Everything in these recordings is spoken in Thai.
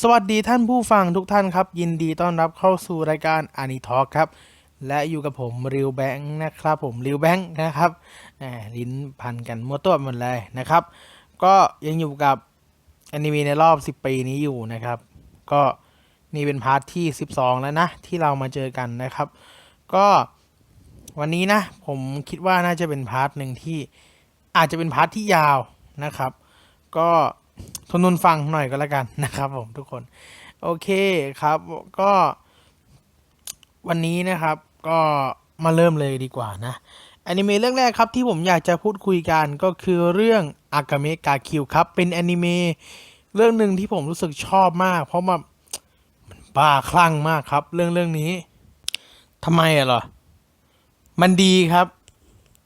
สวัสดีท่านผู้ฟังทุกท่านครับ ยินดีต้อนรับเข้าสู่รายการอานิทอครับ และอยู่กับผมริวแบงค์นะครับผมริวแบงค์นะครับลิ้นพันกันมั่วตัวหมดเลยนะครับ ก็ยังอยู่กับอนิเมะในรอบ 10 ปีนี้อยู่นะครับ ก็นี่เป็นพาร์ทที่ 12 แล้วนะ ที่เรามาเจอกันนะครับ ก็วันนี้นะ ผมคิดว่าน่าจะเป็นพาร์ทหนึ่งที่อาจจะเป็นพาร์ทที่ยาวนะครับ ก็ ทนทนฟังหน่อยก็แล้วกันนะครับผมทุกคน โอเคครับก็วันนี้นะครับก็มาเริ่มเลยดีกว่านะแอนิเมะเรื่องแรกครับที่ผมอยากจะพูดคุยกันก็คือเรื่องอากาเมะกาคิวครับเป็นแอนิเมะเรื่องหนึ่งที่ผมรู้สึกชอบมาก เพราะมันมันบ้าคลั่งมากครับ เรื่องเรื่องนี้ทำไมอะหรอ มันดีครับ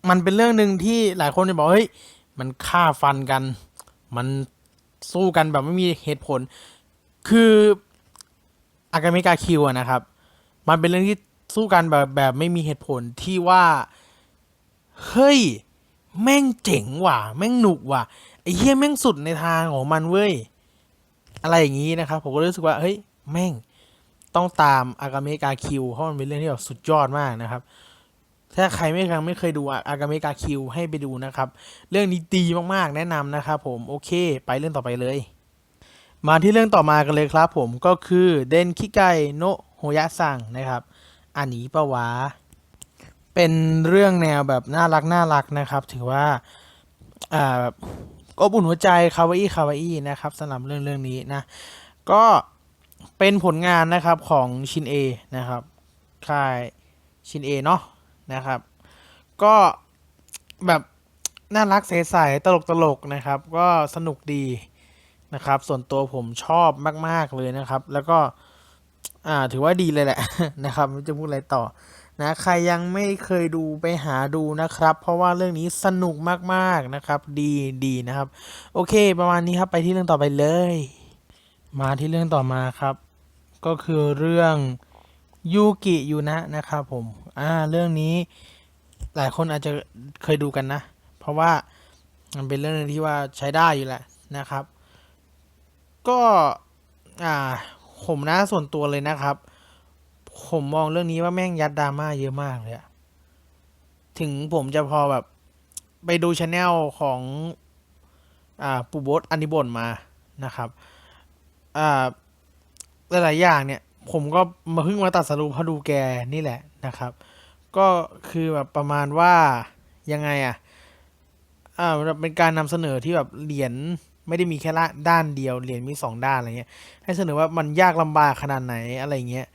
มันเป็นเรื่องหนึ่งที่หลายคนจะบอกเฮ้ยมันฆ่าฟันกัน มัน สู้กันแบบไม่มีเหตุผล คืออากาเมกาคิวอะนะครับ มันเป็นเรื่องที่สู้กันแบบแบบไม่มีเหตุผลที่ว่า เฮ้ย แม่งเจ๋งว่ะ แม่งหนุกว่ะไอ้เหี้ยแม่งสุดในทางของมันเว้ย อะไรอย่างนี้นะครับ ผมก็รู้สึกว่า เฮ้ย แม่งต้องตามอากาเมกาคิวเพราะมันเป็นเรื่องที่แบบสุดยอดมากนะครับ ถ้าใครไม่เคยไม่เคยดูอากาเมกาคิวให้ไปดูนะครับ เรื่องนี้ดีมากๆ แนะนำนะครับผม โอเค ไปเรื่องต่อไปเลย มาที่เรื่องต่อมากันเลยครับผม ก็คือเดนคิไกโนโฮยะซังนะครับ อันนี้ปะวะ เป็นเรื่องแนวแบบน่ารักน่ารักนะครับ ถือว่า อ่าแบบอบอุ่นหัวใจคาวาอี้คาวาอี้นะครับสำหรับเรื่องเรื่องนี้นะ ก็เป็นผลงานนะครับของชินเอนะครับค่ายชินเอเนาะ นะครับ ก็แบบน่ารักใสๆตลกตลกๆนะครับ ก็สนุกดีนะครับ ส่วนตัวผมชอบมาก ๆ เลยนะครับ แล้วก็อ่าถือว่าดีเลยแหละนะครับไม่จะพูดอะไรต่อนะใครยังไม่เคยดูไปหาดูนะครับ เพราะว่าเรื่องนี้สนุกมากๆนะครับ ดีดีนะครับ โอเค ประมาณนี้ครับไปที่เรื่องต่อไปเลย มาที่เรื่องต่อมาครับ ก็คือเรื่อง ยูกิยูนะนะครับผม อ่า เรื่องนี้หลายคนอาจจะเคยดูกันนะ เพราะว่ามันเป็นเรื่องนึงที่ว่าใช้ได้อยู่แหละนะครับ ก็อ่าผมนะส่วนตัวเลยนะครับ ผมมองเรื่องนี้ว่าแม่งยัดดราม่าเยอะมากเลยถึงผมจะพอแบบไปดูช anel ของอ่าปูโบสอันนิบนมานะครับอ่าหลายๆอย่างเนี่ย ผมก็มาเพิ่งมาตัดสรุปเพราะดูแกนี่แหละนะครับ ก็คือแบบประมาณว่ายังไงอะอ่าเป็นการนำเสนอที่แบบเหรียญไม่ได้มีแค่ละด้านเดียวเหรียญมีสองด้านอะไรเงี้ย ให้เสนอว่ามันยากลำบากขนาดไหนอะไรเงี้ย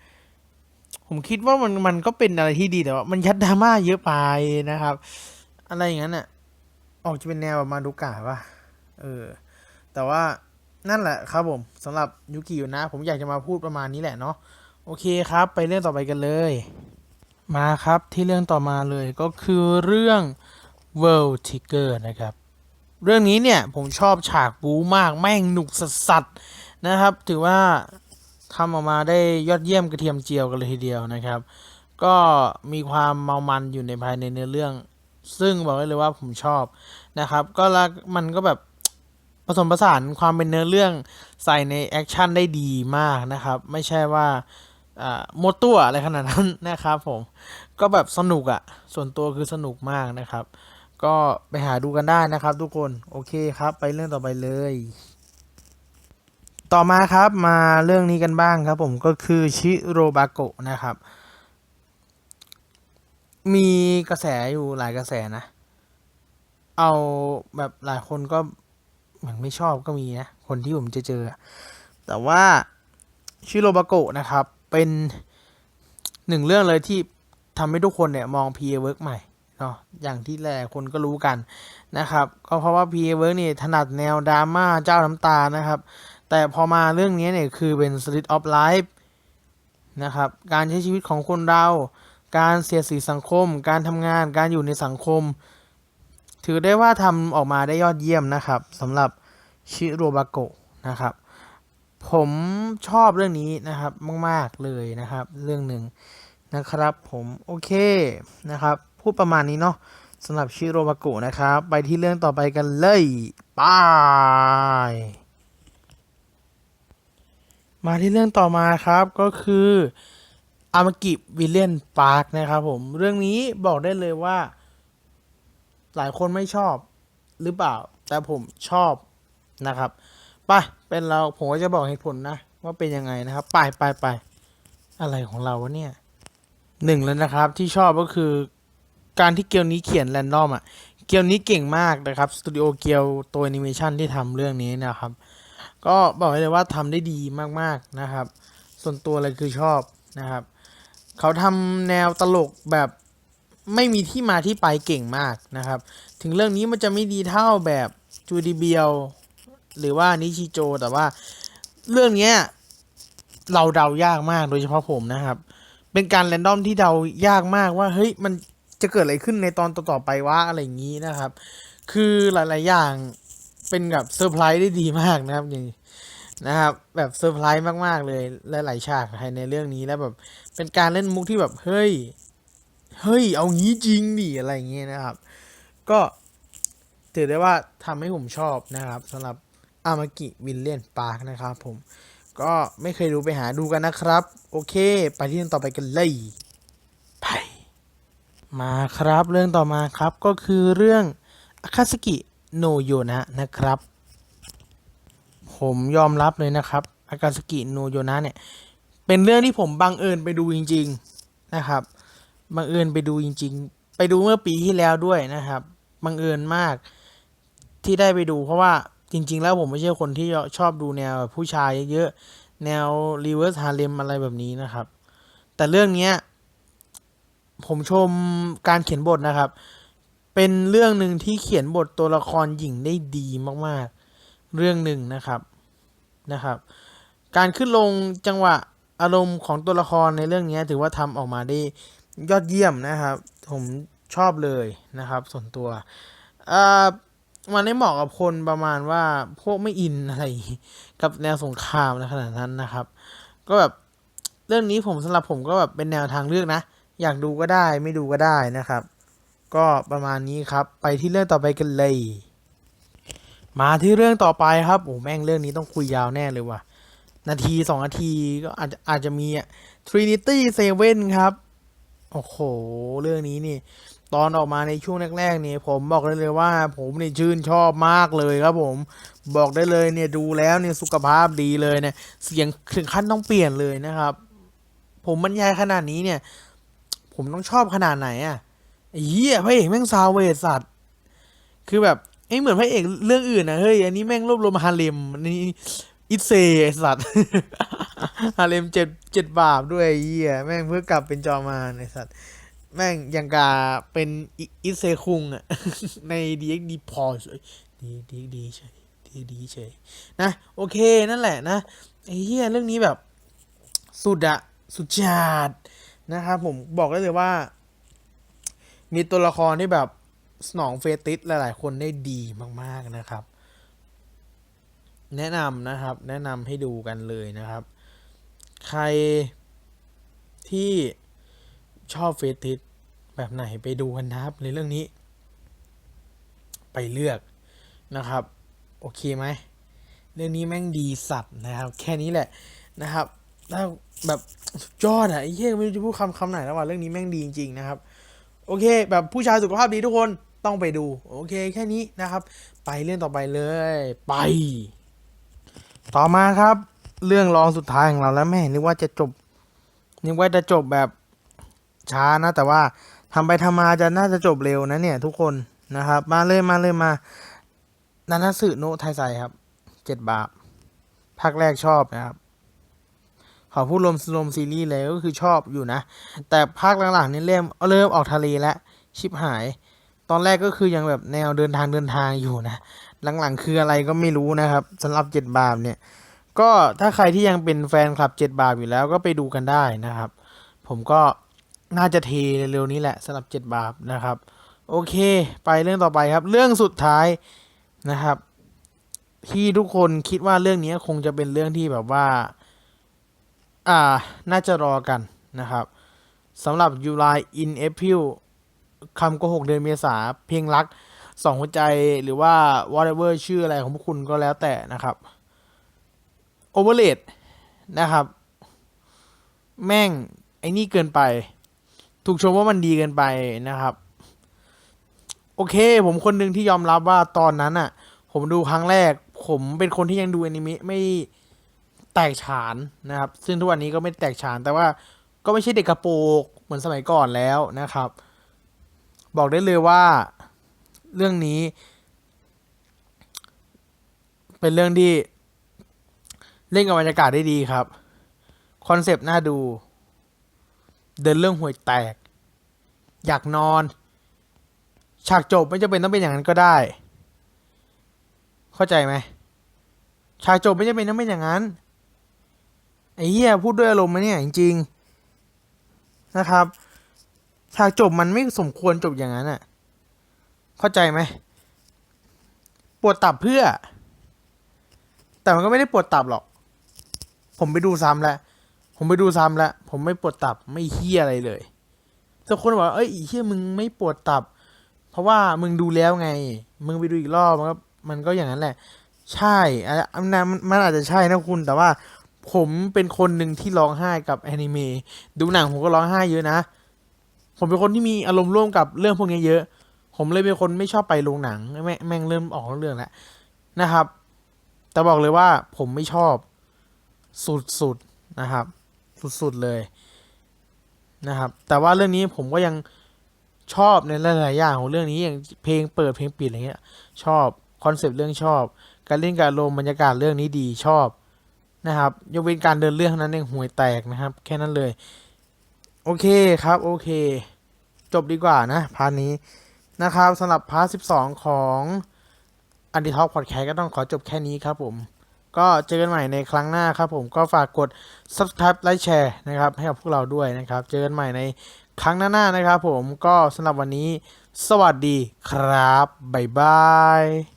ผมคิดว่ามันมันก็เป็นอะไรที่ดีแต่ว่ามันยัดดราม่าเยอะไปนะครับ อะไรอย่างนั้นน่ะออกจะเป็นแนวแบบมาดูกาป่ะเออ แต่ว่า นั่นแหละครับผมสำหรับยุกิอยู่นะ ผมอยากจะมาพูดประมาณนี้แหละเนาะโอเคครับ ไปเรื่องต่อไปกันเลย มาครับที่เรื่องต่อมาเลยก็คือเรื่อง World Trigger นะครับ เรื่องนี้เนี่ยผมชอบฉากบู๊มากแม่งหนุกสัสๆนะครับ ถือว่าทำออกมาได้ยอดเยี่ยมกระเทียมเจียวกันเลยทีเดียวนะครับ ก็มีความเมามันอยู่ในภายในเนื้อเรื่อง ซึ่งบอกได้เลยว่าผมชอบนะครับ ก็แล้วมันก็แบบ ผสมผสานความเป็นเนื้อเรื่องใส่ในแอคชั่นได้ดีมากนะครับ ไม่ใช่ว่าโมตัวอะไรขนาดนั้นนะครับผม ก็แบบสนุกอะ่ะ ส่วนตัวคือสนุกมากนะครับ ก็ไปหาดูกันได้นะครับทุกคน โอเคครับ ไปเรื่องต่อไปเลย ต่อมาครับมาเรื่องนี้กันบ้างครับผมก็คือชิโรบาโกะนะครับ มีกระแสอยู่หลายกระแสนะ เอาแบบหลายคนก็ มือนไม่ชอบก็มีนะคนที่ผมจะเจอ แต่ว่าชิโรบาโกะนะครับ เป็นหนึ่งเรื่องเลยที่ทำให้ทุกคนเนี่ยมอง PA Work ใหม่เนาะอย่างที่หลายคนก็รู้กันนะครับก็เพราะว่า PA Work นี่ถนัดแนวดราม่าเจ้าน้ำตานะครับ แต่พอมาเรื่องนี้เนี่ยคือเป็น Street of Life นะครับการใช้ชีวิตของคนเรา การเสียสีสังคม การทำงานการอยู่ในสังคม ถือได้ว่าทำออกมาได้ยอดเยี่ยมนะครับสำหรับ ชิโรบาโกะนะครับ ผมชอบเรื่องนี้นะครับมาก ๆ เลยนะครับ เรื่องหนึ่งนะครับผมโอเคนะครับพูดประมาณนี้เนาะสำหรับชิโรบาโกะนะครับ ไปที่เรื่องต่อไปกันเลยไปมาที่เรื่องต่อมาครับก็คืออามากิวิลเลียนปาร์คนะครับผมเรื่องนี้บอกได้เลยว่า หลายคนไม่ชอบหรือเปล่า แต่ผมชอบ นะครับไปเป็นเราผมก็จะบอกเหตุผลนะว่าเป็นยังไงนะครับ ไปไปไปอะไรของเราวะเนี่ยหนึ่งแล้วนะครับที่ชอบก็คือการที่เกียวนี้เขียนแรนดอมอะเกียวนี้เก่งมากนะครับสตูดิโอเกียวตัวแอนิเมชันที่ทำเรื่องนี้นะครับ ก็บอกได้เลยว่าทำได้ดีมากๆนะครับ ส่วนตัวเลยคือชอบนะครับ เขาทำแนวตลกแบบไม่มีที่มาที่ไปเก่งมากนะครับ ถึงเรื่องนี้มันจะไม่ดีเท่าแบบจูดีเบียว หรือว่านิชิโจแต่ว่าเรื่องเนี้ยเราเดายากมากโดยเฉพาะผมนะครับ เป็นการแรนดอมที่เดายากมากว่าเฮ้ยมันจะเกิดอะไรขึ้นในตอนต่อๆไปวะอะไรอย่างนี้นะครับ คือหลายๆอย่างเป็นแบบเซอร์ไพรส์ได้ดีมากนะครับอย่างนี้นะครับ แบบเซอร์ไพรส์มากๆเลยหลายๆฉากภายในเรื่องนี้แล้วแบบเป็นการเล่นมุกที่แบบเฮ้ยเฮ้ยเอางี้จริงดิอะไรอย่างเงี้ยนะครับ ก็ถือได้ว่าทำให้ผมชอบนะครับสำหรับ อามากิวิลเลียนปาร์คนะครับผม ก็ไม่เคยดูไปหาดูกันนะครับ โอเค ไปที่เรื่องต่อไปกันเลยไปมาครับเรื่องต่อมาครับก็คือเรื่องอาคาสกิโนโยนะนะครับ ผมยอมรับเลยนะครับอากาสกิโนโยนะเนี่ยเป็นเรื่องที่ผมบังเอิญไปดูจริง ๆนะครับบังเอิญไปดูจริง ๆ ไปดูเมื่อปีที่แล้วด้วยนะครับบังเอิญมากที่ได้ไปดูเพราะว่า จริง ๆ แล้วผมไม่ใช่คนที่ชอบดูแนวแบบผู้ชายเยอะๆแนวรีเวิร์สฮาเลมอะไรแบบนี้นะครับ แต่เรื่องเนี้ยผมชมการเขียนบทนะครับ เป็นเรื่องหนึ่งที่เขียนบทตัวละครหญิงได้ดีมากๆ เรื่องหนึ่งนะครับนะครับ การขึ้นลงจังหวะอารมณ์ของตัวละครในเรื่องนี้ถือว่าทำออกมาได้ยอดเยี่ยมนะครับ ผมชอบเลยนะครับ ส่วนตัวอ่า มันได้เหมาะกับคนประมาณว่าพวกไม่อินอะไร กับแนวสงครามในขนาดนั้นนะครับ ก็แบบเรื่องนี้ผมสำหรับผมก็แบบเป็นแนวทางเลือกนะ อยากดูก็ได้ไม่ดูก็ได้นะครับ ก็ประมาณนี้ครับไปที่เรื่องต่อไปกันเลย มาที่เรื่องต่อไปครับโอ้แม่งเรื่องนี้ต้องคุยยาวแน่เลยว่ะ นาทีสองนาทีก็อาจจะอาจจะมีอะ Trinity Seven ครับ โอ้โห เรื่องนี้นี่ ตอนออกมาในช่วงแรกๆนี่ผมบอกได้เลยว่า ผมนี่ชื่นชอบมากเลยครับผมบอกได้เลยเนี่ยดูแล้วเนี่ยสุขภาพดีเลยเนี่ยเสียงถึงขั้นต้องเปลี่ยนเลยนะครับ ผมบรรยายขนาดนี้เนี่ย ผมต้องชอบขนาดไหนอะเหี้ยพระเอกแม่งซาวเวสัตว์คือแบบไอ้เหมือนพระเอกเรื่องอื่นนะเฮ้ยอันนี้แม่งรวบรวมฮาเลมอันนี้อิเซไอสัตว์ฮาเลมเจ็ดเจ็ดบาปด้วยเหี้ยแม่งเพื่อกลับเป็นจอมารไอสัตว์ แม่งยังกาเป็นอิเซคุงอะในดีเอ็กดีพอเฉยดีดีดีเฉยดีดีเฉยนะ โอเคนั่นแหละนะไอ้เหี้ยเรื่องนี้แบบ สุดอะสุดจัดนะครับผมบอกได้เลยว่า มีตัวละครที่แบบสนองเฟติสหลาย ๆ คนได้ดีมาก ๆ นะครับ แนะนำนะครับ แนะนำให้ดูกันเลยนะครับ ใครที่ ชอบเฟสติสแบบไหนไปดูกันนะครับในเรื่องนี้ ไปเลือกนะครับ โอเคไหมเรื่องนี้แม่งดีสัตว์นะครับ แค่นี้แหละนะครับถ้าแบบสุดยอดอะไอ้เหี้ยไม่รู้จะพูดคำคำไหนแล้วว่าเรื่องนี้แม่งดีจริงๆนะครับ โอเค แบบผู้ชายสุขภาพดีทุกคนต้องไปดู โอเคแค่นี้นะครับ ไปเรื่องต่อไปเลย ไป ต่อมาครับ เรื่องรองสุดท้ายของเราแล้วแม่นึกว่าจะจบนึกว่าจะจบแบบ ช้านะ แต่ว่าทำไปทำมาจะน่าจะจบเร็วนะเนี่ย ทุกคนนะครับ มาเลยมาเลยมานานาสึโนไทไซครับเจ็ดบาทภาคแรกชอบนะครับขอพูดรวมรวมซีรีส์เลยก็คือชอบอยู่นะ แต่ภาคหลังๆนี่เริ่มเริ่มออกทะเลแล้วชิบหาย ตอนแรกก็คือยังแบบแนวเดินทางเดินทางอยู่นะ หลังๆคืออะไรก็ไม่รู้นะครับสำหรับเจ็ดบาทเนี่ย ก็ถ้าใครที่ยังเป็นแฟนคลับเจ็ดบาทอยู่แล้วก็ไปดูกันได้นะครับ ผมก็ น่าจะเทเร็วนี้แหละสำหรับเจ็ดบาทนะครับ โอเค ไปเรื่องต่อไปครับ เรื่องสุดท้ายนะครับ ที่ทุกคนคิดว่าเรื่องนี้คงจะเป็นเรื่องที่แบบว่า อ่า น่าจะรอกันนะครับสำหรับ July in April คำโกหกเดือนเมษาเพลงรักสองหัวใจหรือว่า whatever ชื่ออะไรของพวกคุณก็แล้วแต่นะครับ overrated นะครับ แม่ง ไอ้นี่เกินไป ถูกชมว่ามันดีเกินไปนะครับ โอเค ผมคนหนึ่งที่ยอมรับว่าตอนนั้นอะ ผมดูครั้งแรก ผมเป็นคนที่ยังดูอนิเมะไม่แตกฉานนะครับ ซึ่งทุกวันนี้ก็ไม่แตกฉาน แต่ว่าก็ไม่ใช่เด็กกระโปงเหมือนสมัยก่อนแล้วนะครับ บอกได้เลยว่าเรื่องนี้ เป็นเรื่องที่เล่นกับบรรยากาศได้ดีครับ คอนเซปต์น่าดู เดินเรื่องห่วยแตก อยากนอน ฉากจบไม่จำเป็นต้องเป็นอย่างนั้นก็ได้ เข้าใจไหมฉากจบไม่จำเป็นต้องเป็นอย่างนั้นไอ้เหี้ยพูดด้วยอารมณ์ไหมเนี่ยจริงๆนะครับฉากจบมันไม่สมควรจบอย่างนั้นอะเข้าใจไหมปวดตับเพื่อ แต่มันก็ไม่ได้ปวดตับหรอก ผมไปดูซ้ำแล้ว ผมไปดูซ้ำแล้วผมไม่ปวดตับไม่เฮี้ยอะไรเลยแต่คนบอกเอ้ยอ้เฮี้ยมึงไม่ปวดตับ เพราะว่ามึงดูแล้วไง มึงไปดูอีกรอบมันก็มันก็อย่างนั้นแหละ ใช่อะอันนั้นมันอาจจะใช่นะคุณแต่ว่าผมเป็นคนหนึ่งที่ร้องไห้กับแอนิเมะดูหนังผมก็ร้องไห้เยอะนะ ผมเป็นคนที่มีอารมณ์ร่วมกับเรื่องพวกนี้เยอะ ผมเลยเป็นคนไม่ชอบไปโรงหนังแม่งแม่งเริ่มออกเรื่องแล้วนะครับ แต่บอกเลยว่าผมไม่ชอบ สุดๆนะครับ สุดๆเลยนะครับ แต่ว่าเรื่องนี้ผมก็ยังชอบในหลายๆอย่างของเรื่องนี้อย่างเพลงเปิดเพลงปิดอะไรเงี้ย ชอบคอนเซปต์เรื่องชอบ การเล่นการลมบรรยากาศเรื่องนี้ดีชอบนะครับยกเว้นการเดินเรื่องเท่านั้นเองห่วยแตกนะครับ แค่นั้นเลย โอเคครับโอเค จบดีกว่านะพาร์ทนี้นะครับสำหรับพาร์ท 12 ของอันดีท็อกพอดแคสต์ก็ต้องขอจบแค่นี้ครับผม ก็เจอกันใหม่ในครั้งหน้าครับผมก็ฝากกด subscribe ไลค์แชร์นะครับให้กับพวกเราด้วยนะครับ เจอกันใหม่ในครั้งหน้าๆนะครับผมก็สำหรับวันนี้ สวัสดีครับ บ๊ายบาย